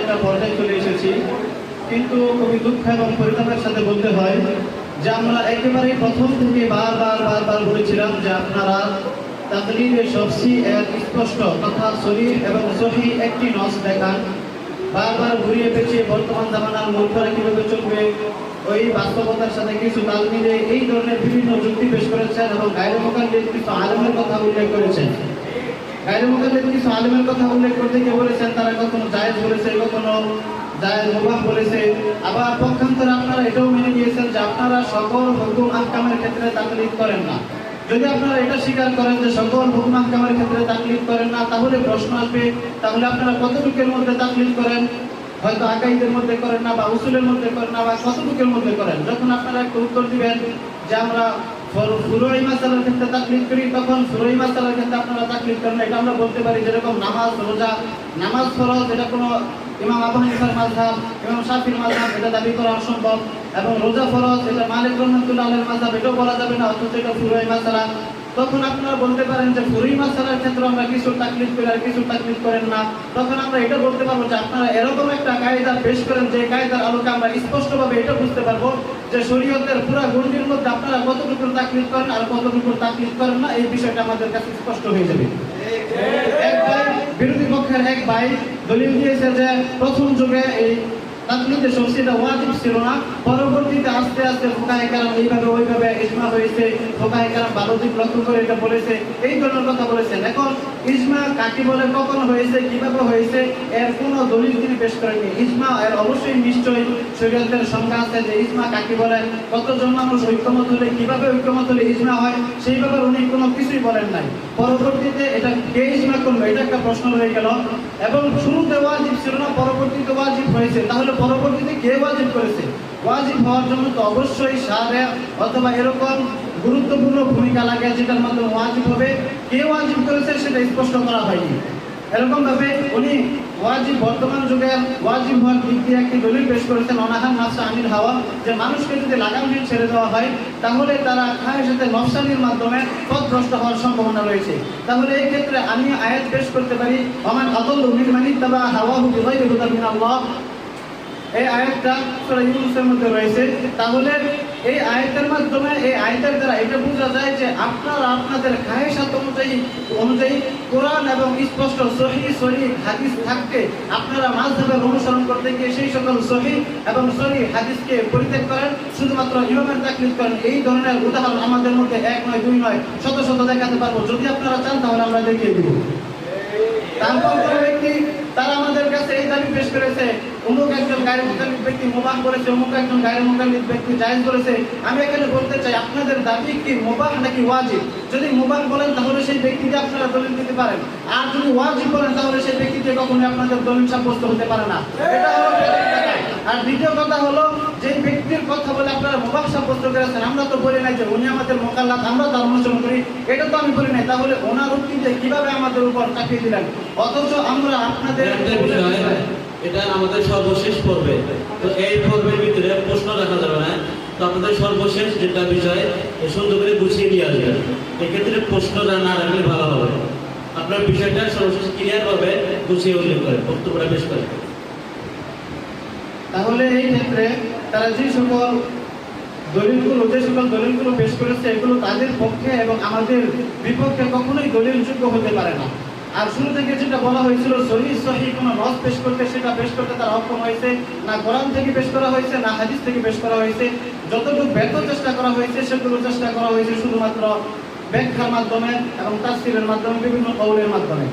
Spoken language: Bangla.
একটা পর্যায়ে চলে এসেছি। কিন্তু খুবই দুঃখ এবং পরিতাপের সাথে বলতে হয় যে আমরা একেবারে প্রথম থেকে বারবার বারবার বলেছিলাম যে আপনারা তাকলিদের সবসি এর স্পষ্ট তথা শরীর এবং সহি একটি নস দেখান। বারবার ঘুরিয়ে পেঁচিয়ে বর্তমান জামানার মূর্খরা কীভাবে চলবে, ওই বাস্তবতার সাথে কিছু তাল মিলে এই ধরনের বিভিন্ন যুক্তি পেশ করেছেন এবং গায়ের মোকাবিল কিছু আলমের কথা উল্লেখ করেছেন। গায়ের মোকাবিল কিছু আলমের কথা উল্লেখ করতে গিয়ে বলেছেন, তারা কখনো জায়েজ বলেছে, কখনো জায়েজ মুবাহ বলেছে। আবার পক্ষান্তরে আপনারা এটাও মেনে নিয়েছেন যে আপনারা সকল হুকুম আহকামের ক্ষেত্রে তাকলিদ করেন না। যদি আপনারা এটা স্বীকার করেন যে সকল হুকুম আহকামের ক্ষেত্রে তাকলিদ করেন না, তাহলে প্রশ্ন আসবে, তাহলে আপনারা কতটুকের মধ্যে তাকলিদ করেন? হয়তো আকাইদের মধ্যে করেন না বা উসুলের মধ্যে করেন না বা কতটুকের মধ্যে করেন, যখন আপনারা একটা উত্তর দিবেন যে আমরা ফুরোই মাসালার ক্ষেত্রে তাকলিদ করি, তখন ফুরোই মাসালার ক্ষেত্রে আপনারা তাকলিদ করেন এটা আমরা বলতে পারি যেরকম নামাজ, রোজা, নামাজ ফরজ, এটা কোনো ইমাম আবু হানিফার মাযহাব, ইমাম শাফির মাযহাব, এটা দাবি করা অসম্ভব। এবং রোজা ফরজ, এটা মালিক রহমাতুল্লাহ আলাইহির মাযহাব, এটাও বলা যাবে না, অথচ এটা ফুরোই মাসালা। তখন আপনারা বলতে পারেন যে ফুরুই মাসালার ক্ষেত্রে আমরা কিছু তাকলিদ করি আর কিছু তাকলিদ করেন না। তখন আমরা এটা বলতে পারব যে আপনারা এরকম একটা কায়দা পেশ করেন যে কায়দার আলোকে আমরা স্পষ্টভাবে এটা বুঝতে পারব যে শরীয়তের পুরা গণ্ডির মধ্যে আপনারা কতটুকু তাকলিদ করেন আর কতটুকু তাকলিদ করেন না, এই বিষয়টা আমাদের কাছে স্পষ্ট হয়ে যাবে। এক ভাই, বিরোধী পক্ষের এক ভাই দলিল দিয়েছে যে প্রথম যুগে এই তাকলিদে সবসিটা ওয়াজিব ছিল না। পরবর্তীতে আস্তে আস্তে ফোকাহে কালাম এইভাবে ওইভাবে ইজমা হয়েছে ফোকাহে কালাম ভালো দিক লক্ষ্য করে এটা বলেছে, এই ধরনের কথা বলেছেন। এখন ইজমা কাকে বলে, কখন হয়েছে, কীভাবে হয়েছে, এর কোনো দলিল তিনি পেশ করেননি। ইজমা এর অবশ্যই নিশ্চয়ই শরীয়তের সংজ্ঞা আছে যে ইজমা কাকে বলে, কতজন মানুষ ঐক্যমত হলে কীভাবে ঐক্যমত হলে ইজমা হয়, সেই ব্যাপারে উনি কোনো কিছুই বলেন নাই। পরবর্তীতে এটা কে ইজমা করল, এটা একটা প্রশ্ন রয়ে গেল। এবং শুরুতে ওয়াজিব ছিল না, পরবর্তীতে ওয়াজিব হয়েছে। তাহলে পরবর্তীতে কে ওয়াজিব করেছে? ওয়াজিব হওয়ার জন্য তো অবশ্যই সারে অথবা এরকম গুরুত্বপূর্ণ ভূমিকা লাগে যেটার মাধ্যমে ওয়াজিব হবে। কে ওয়াজিব করেছে সেটা স্পষ্ট করা হয়নি। এরকম ভাবে উনি ওয়াজিব বর্তমান যুগে ওয়াজিব হওয়ার দিক দিয়ে একটি দলিল পেশ করেছেন, অনাহার নাফসা আমির হাওয়া, যে মানুষকে যদি লাগাম দিয়ে ছেড়ে দেওয়া হয়, তাহলে তারা খায়ের সাথে নফসানির মাধ্যমে পথভ্রষ্ট হওয়ার সম্ভাবনা রয়েছে। তাহলে এই ক্ষেত্রে আমি আয়াত পেশ করতে পারি আমার আদল মানিক তাবা হাওয়া হুবি গায়রি হুদা আল্লাহ এই আয়াতটা সূরা ইউনূসের মধ্যে রয়েছে। তাহলে এই আয়াতের মাধ্যমে, এই আয়াতের দ্বারা এটা বোঝা যায় যে আপনারা আপনাদের খায়েশাত অনুযায়ী অনুযায়ী কোরআন এবং স্পষ্ট সহি সহি হাদিস থাকতে আপনারা মাযহাবের অনুসরণ করতে গিয়ে সেই সকল সহি এবং সহি হাদিসকে পরিত্যাগ করেন। শুধুমাত্র ইমামের তাকলিদ করেন। এই ধরনের উদাহরণ আমাদের মধ্যে এক নয়, দুই নয়, শত শত দেখাতে পারব। যদি আপনারা চান, তাহলে আমরা দেখিয়ে দিব। তারপর কোনো ব্যক্তি তারা আমাদের কাছে এই দাবি পেশ করেছে অমুক একজন মোকালিক ব্যক্তি মোবাহ করেছে, অমুক একজন মোকালিক ব্যক্তি করেছে। আমি এখানে বলতে চাই, আপনাদের দাবি কি মোবাহ নাকি ওয়াজিব? যদি মোবাহ বলেন তাহলে সেই ব্যক্তিকে আপনারা দলিল দিতে পারেন। আর যদি ওয়াজিব বলেন তাহলে সেই ব্যক্তিকে কখনোই আপনাদের দলিল সাব্যস্ত হতে পারে না। এটা হলো আর দ্বিতীয় কথা হলো যে ব্যক্তির কথা বলে আপনারা মোবাহ সাব্যস্ত করেছেন, আমরা তো বলি নাই যে উনি আমাদের মোকাল্লাত আমরা তার অনুসরণ করি। এটা তো আমি বলি নাই। তাহলে ওনার উক্তিতে কীভাবে আমাদের উপর চাপিয়ে দিলেন? অথচ আমরা আপনাদের এটা আমাদের সর্বশেষ পর্বে। তো এই পর্বের ভিতরে প্রশ্ন রাখা যাবে না তো আপনাদের সর্বশেষ যেটা বিষয় সুন্দর করে গুছিয়ে নিয়ে আসবেন। এক্ষেত্রে প্রশ্নটা না রাখলে ভালো হবে। আপনার বিষয়টা সর্বশেষ ক্লিয়ার হবে গুছিয়ে উল্লেখ করে, বক্তব্যটা বেশ করে। তাহলে এই ক্ষেত্রে তারা যে সকল দলিলগুলো যে সকল দলিলগুলো পেশ করেছে, এগুলো তাদের পক্ষে এবং আমাদের বিপক্ষে কখনোই দলিলযোগ্য হতে পারে না। আর শুরু থেকে যেটা বলা হয়েছিল, সহি সহি কোনো রস পেশ করতে, সেটা পেশ করতে তার অক্ষম হয়েছে। না কোরআন থেকে পেশ করা হয়েছে, না হাদিস থেকে পেশ করা হয়েছে। যতটুকু ব্যর্থ চেষ্টা করা হয়েছে সেগুলো চেষ্টা করা হয়েছে শুধুমাত্র ব্যাখ্যার মাধ্যমে এবং তাস্তিরের মাধ্যমে, বিভিন্ন কৌলের মাধ্যমে।